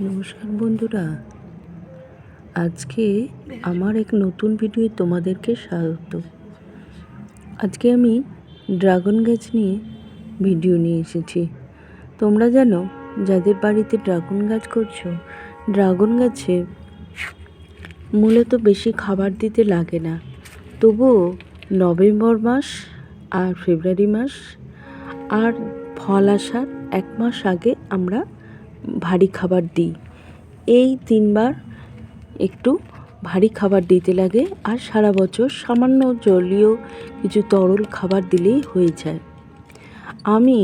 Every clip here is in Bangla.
নমস্কার বন্ধুরা। আজকে আমার এক নতুন ভিডিও তোমাদেরকে স্বাগত। আজকে আমি ড্রাগন গাছ নিয়ে ভিডিও নিয়ে এসেছি। তোমরা জানো, যাদের বাড়িতে ড্রাগন গাছ করছ, ড্রাগন গাছে মূলত বেশি খাবার দিতে লাগে না। তবুও নভেম্বর মাস আর ফেব্রুয়ারি মাস আর ফল আসার এক মাস আগে আমরা ভারী খাবার দিই। এই তিনবার একটু ভারী খাবার দিতে লাগে আর সারা বছর সামান্য জলীয় কিছু তরল খাবার দিলেই হয়ে যায়। আমি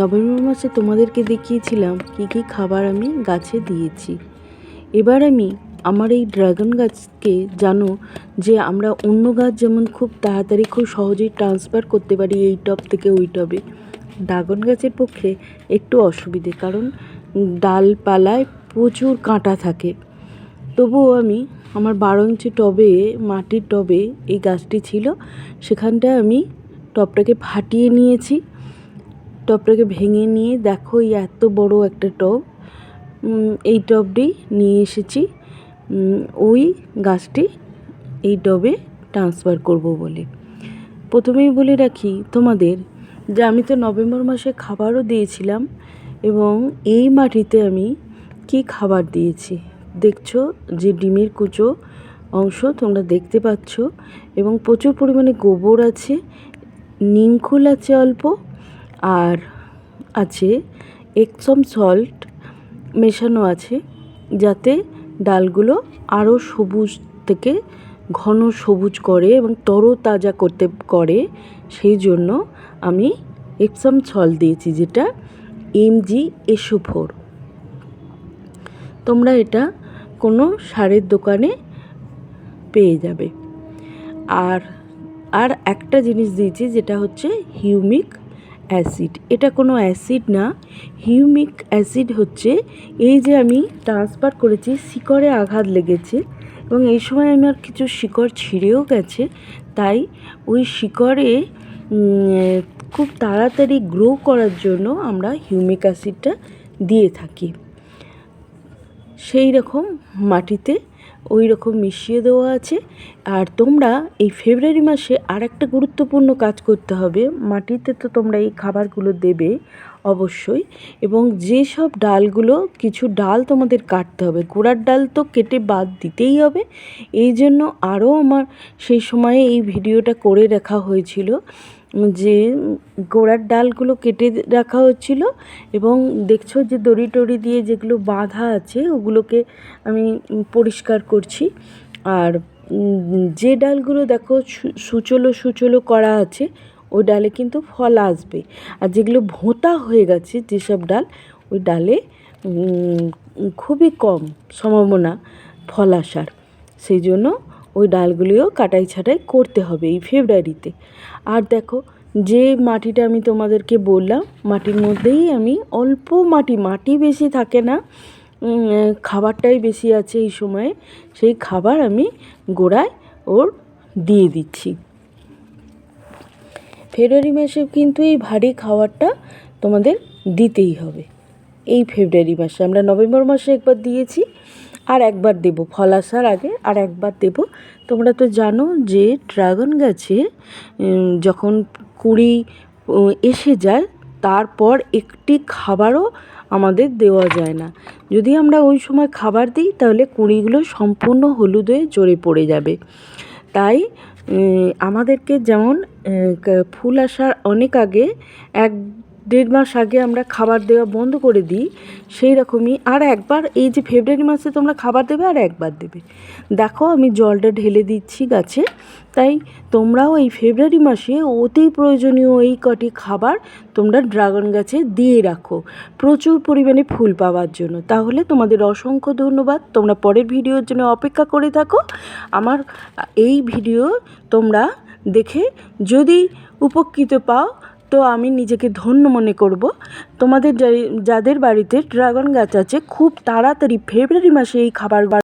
নভেম্বর মাসে তোমাদেরকে দেখিয়েছিলাম কী কী খাবার আমি গাছে দিয়েছি। এবার আমি আমার এই ড্রাগন গাছকে জানো যে আমরা অন্য গাছ যেমন খুব তাড়াতাড়ি খুব সহজেই ট্রান্সফার করতে পারি এই টব থেকে ওই টবে। ড্রাগন গাছের পক্ষে একটু অসুবিধে, কারণ ডালপালায় প্রচুর কাঁটা থাকে। তবুও আমি আমার বারো ইঞ্চি টবে, মাটির টবে এই গাছটি ছিল, সেখানটায় আমি টবটাকে ফাটিয়ে নিয়েছি। টবটাকে ভেঙে নিয়ে দেখো এই এত বড় একটা টব। এই টবটি নিয়ে এসেছি। ওই গাছটি এই টবে ট্রান্সফার করব বলে। প্রথমেই বলে রাখি তোমাদের যে আমি তো নভেম্বর মাসে খাবারও দিয়েছিলাম এবং এই মাটিতে আমি কি খাবার দিয়েছি? দেখছ যে ডিমের কুচো অংশ তোমরা দেখতে পাচ্ছ এবং প্রচুর পরিমাণে গোবর আছে নিমখোল আছে অল্প, আর আছে একসম সল্ট মেশানো আছে যাতে ডালগুলো আরও সবুজ থেকে ঘন সবুজ করে এবং তরতাজা করতে, করে। সেই জন্য আমি এপসাম ছল দিয়েছি যেটা এমজি এসো ফোর তোমরা এটা কোনো সারের দোকানে পেয়ে যাবে। আর আর একটা জিনিস দিয়েছি যেটা হচ্ছে হিউমিক অ্যাসিড। এটা কোনো অ্যাসিড না, হিউমিক অ্যাসিড হচ্ছে এই যে আমি ট্রান্সফার করেছি, শিকড়ে আঘাত লেগেছে এবং এই সময় আমার কিছু শিকড় ছিঁড়েও গেছে, তাই ওই শিকড়ে খুব তাড়াতাড়ি গ্রো করার জন্য আমরা হিউমিক অ্যাসিডটা দিয়ে থাকি। সেই রকম মাটিতে ওই রকম মিশিয়ে দেওয়া আছে। আর তোমরা এই ফেব্রুয়ারি মাসে আর একটা গুরুত্বপূর্ণ কাজ করতে হবে। মাটিতে তো তোমরা এই খাবারগুলো দেবে অবশ্যই। এবং যেসব ডালগুলো, কিছু ডাল তোমাদের কাটতে হবে। গোড়ার ডাল তো কেটে বাদ দিতেই হবে। এই জন্য আরও আমার সেই সময়ে এই ভিডিওটা করে রাখা হয়েছিল। যে গোড়ার ডালগুলো কেটে রাখা হচ্ছিল এবং দেখছ যে দড়ি টড়ি দিয়ে যেগুলো বাঁধা আছে ওগুলোকে আমি পরিষ্কার করছি। আর যে ডালগুলো দেখো সুচলো সুচলো করা আছে, ওই ডালে কিন্তু ফল আসবে। আর যেগুলো ভোঁতা হয়ে গেছে যেসব ডাল, ওই ডালে খুবই কম সম্ভাবনা ফল আসার। সেই জন্য ওই ডালগুলিও কাটাই ছাটাই করতে হবে এই ফেব্রুয়ারিতে। আর দেখো, যে মাটিটা আমি তোমাদেরকে বললাম, মাটির মধ্যেই আমি অল্প মাটি মাটি বেশি থাকে না খাবারটাই বেশি আছে এই সময়ে, সেই খাবার আমি গোড়ায় ওর দিয়ে দিচ্ছি। ফেব্রুয়ারি মাসে কিন্তু এই ভারী খাবারটা তোমাদের দিতেই হবে। এই ফেব্রুয়ারি মাসে, আমরা নভেম্বর মাসে একবার দিয়েছি আর একবার দেব ফল আসার আগে, আর একবার দেব। তোমরা তো জানো যে ড্রাগন গাছে যখন কুড়ি এসে যায়, তারপর একটি খাবারও আমাদের দেওয়া যায় না। যদি আমরা ওই সময় খাবার দিই, তাহলে কুঁড়িগুলো সম্পূর্ণ হলুদ ঝরে পড়ে যাবে। তাই আমাদেরকে যেমন ফুল আসার অনেক আগে এক দেড় মাস আগে আমরা খাবার দেওয়া বন্ধ করে দিই, সেই রকমই আর একবার, এই যে ফেব্রুয়ারি মাসে তোমরা খাবার দেবে আর একবার দেবে। দেখো আমি জলটা ঢেলে দিচ্ছি গাছে, তাই তোমরাও এই ফেব্রুয়ারি মাসে অতি প্রয়োজনীয় এই কটি খাবার তোমরা ড্রাগন গাছে দিয়ে রাখো। প্রচুর পরিমাণে ফুল পাওয়ার জন্য। তাহলে তোমাদের অসংখ্য ধন্যবাদ। তোমরা পরের ভিডিওর জন্য অপেক্ষা করে থাকো। আমার এই ভিডিও তোমরা দেখে যদি উপকৃত পাও তো আমি নিজেকে ধন্য মনে করব। তোমাদের যাদের বাড়িতে ড্রাগন গাছ আছে, খুব তাড়াতাড়ি ফেব্রুয়ারি মাসে এই খাবার